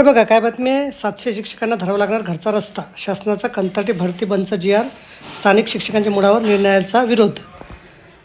तर बघा काय बातमी आहे? सातशे शिक्षकांना धरावा लागणार घरचा रस्ता. शासनाचा कंत्राटी भरती बंदचा जी आर स्थानिक शिक्षकांच्या मुळावर निर्णयाचा विरोध.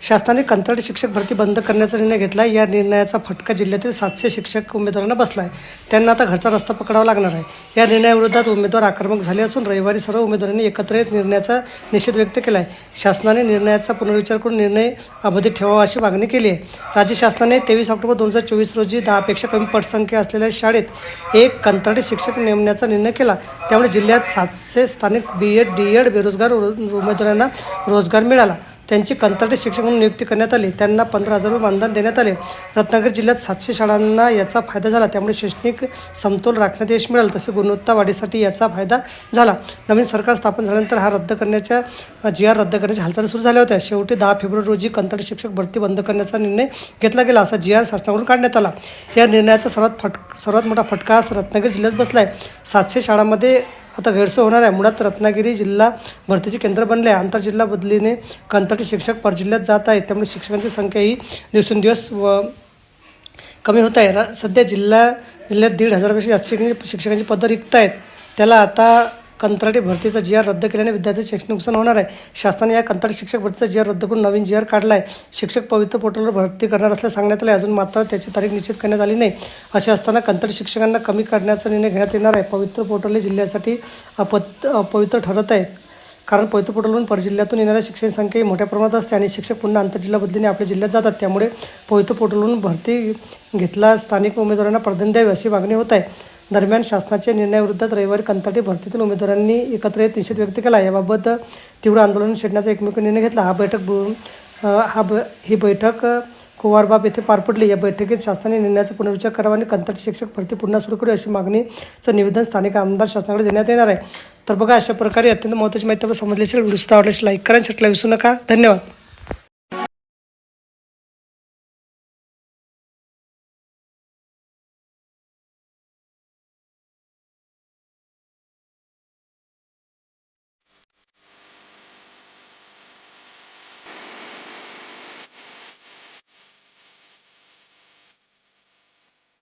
शासनाने कंत्राटी शिक्षक भरती बंद करण्याचा निर्णय घेतला आहे. या निर्णयाचा फटका जिल्ह्यातील सातशे शिक्षक उमेदवारांना बसला आहे त्यांना आता घरचा रस्ता पकडावा लागणार आहे. या निर्णयाविरोधात उमेदवार आक्रमक झाले असून रविवारी सर्व उमेदवारांनी एकत्र येत निर्णयाचा निषेध व्यक्त केला आहे शासनाने निर्णयाचा पुनर्विचार करून निर्णय अबाधित ठेवावा अशी मागणी केली आहे. राज्य शासनाने तेवीस ऑक्टोबर दोन हजार चोवीस रोजी दहापेक्षा कमी पटसंख्या असलेल्या शाळेत एक कंत्राटी शिक्षक नेमण्याचा निर्णय केला. त्यामुळे जिल्ह्यात सातशे स्थानिक बी एड डी एड बेरोजगार उमेदवारांना रोजगार मिळाला. त्यांची कंत्राटी शिक्षक म्हणून नियुक्ती करण्यात आली. त्यांना पंधरा हजार रुपये मानधन देण्यात आले. रत्नागिरी जिल्ह्यात सातशे शाळांना याचा फायदा झाला. त्यामुळे शैक्षणिक समतोल राखण्यात यश मिळालं. तसे गुणवत्ता वाढीसाठी याचा फायदा झाला. नवीन सरकार स्थापन झाल्यानंतर हा रद्द करण्याच्या जी आर रद्द करण्याच्या हालचाली सुरू झाल्या होत्या. शेवटी दहा फेब्रुवारी रोजी कंत्राटी शिक्षक भरती बंद करण्याचा निर्णय घेतला गेला असा जी आर शासनाकडून काढण्यात आला. या निर्णयाचा सर्वात फट सर्वात मोठा फटका रत्नागिरी जिल्ह्यात बसला आहे सातशे शाळांमध्ये आता गैरसोय होणार आहे. मुळात रत्नागिरी जिल्हा भरतीचे केंद्र बनले आहे. आंतरजिल्हा बदलीने कंत्राटी शिक्षक परजिल्ह्यात जात आहेत. त्यामुळे शिक्षकांची संख्या ही दिवसेंदिवस व कमी होत आहे. सध्या जिल्हा जिल्ह्यात दीड हजारापेक्षा जास्त शिक्षकांची शिक्षकांची पदं रिक्त आहेत. त्याला आता कंत्राटी भरतीचा जी आर रद्द केल्याने विद्यार्थी शैक्षणिक नुकसान होणार आहे. शासनाने या कंत्राटी शिक्षक भरतीचा जी आर रद्द करून नवीन जी आर काढला आहे शिक्षक पवित्र पोर्टलवर भरती करणार असल्या सांगण्यात आले अजून मात्र त्याची तारीख निश्चित करण्यात आली नाही. असे असताना कंत्राटी शिक्षकांना कमी करण्याचा निर्णय घेण्यात येणार आहे. पवित्र पोर्टल हे जिल्ह्यासाठी अपत अपवित्र ठरत आहे. कारण पवित्र पोर्टलवरून परजिल्ह्यातून येणाऱ्या शिक्षण संख्या ही मोठ्या प्रमाणात असते आणि शिक्षक पुन्हा आंतरजिल्हा बदलीने आपल्या जिल्ह्यात जातात. त्यामुळे पवित्र पोर्टलवरून भरती घेतला स्थानिक उमेदवारांना प्राधान्य द्यावे अशी मागणी होत आहे. दरम्यान शासनाच्या निर्णयाविरोधात रविवारी कंत्राटी भरतीतील उमेदवारांनी एकत्र येत निषेध व्यक्त केला. याबाबत तीव्र आंदोलन छेडण्याचा एकमेक निर्णय घेतला. हा बैठक हा ब ही बैठक कुवारबाब येथे पार पडली. या बैठकीत शासनाने निर्णयाचा पुनर्विचार करावा आणि कंत्राटी शिक्षक भरती पुन्हा सुरू करू अशी मागणीचं निवेदन स्थानिक आमदार शासनाकडे देण्यात येणार आहे. तर बघा अशा प्रकारे अत्यंत महत्त्वाची माहिती आपण समजली असेल. व्हिडिओ सुद्धा आवडल्यास लाईक करा आणि विसरू नका. धन्यवाद.